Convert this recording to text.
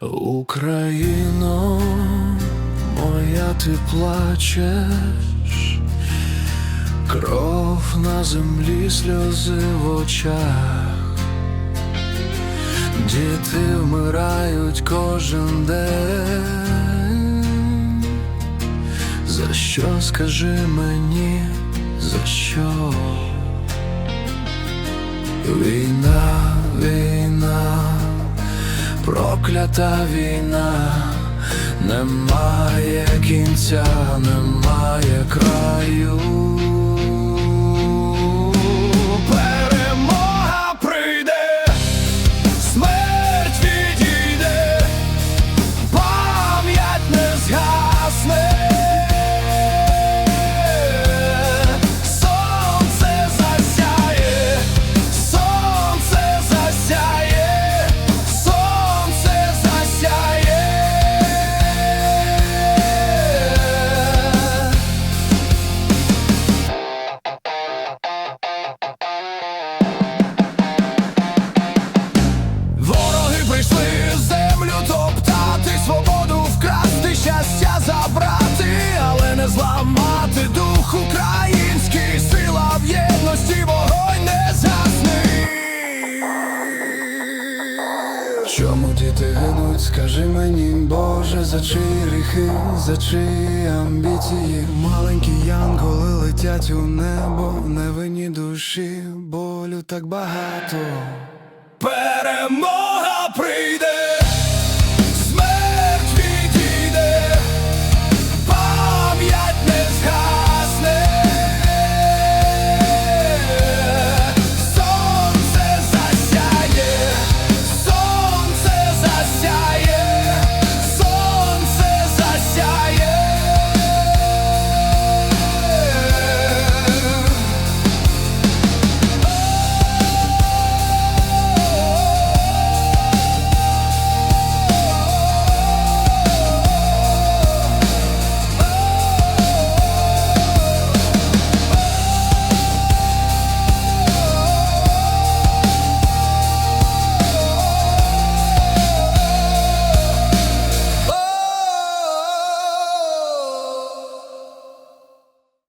Україно, моя ти плачеш, кров на землі, сльози в очах, діти вмирають кожен день. За що скажи мені, за що? Війна, війна, проклята війна, немає кінця, немає Чому діти гинуть, скажи мені, Боже, за чиї гріхи, за чиї амбіції, маленькі янголи летять у небо, невинні душі, болю так багато. Перемога прийде.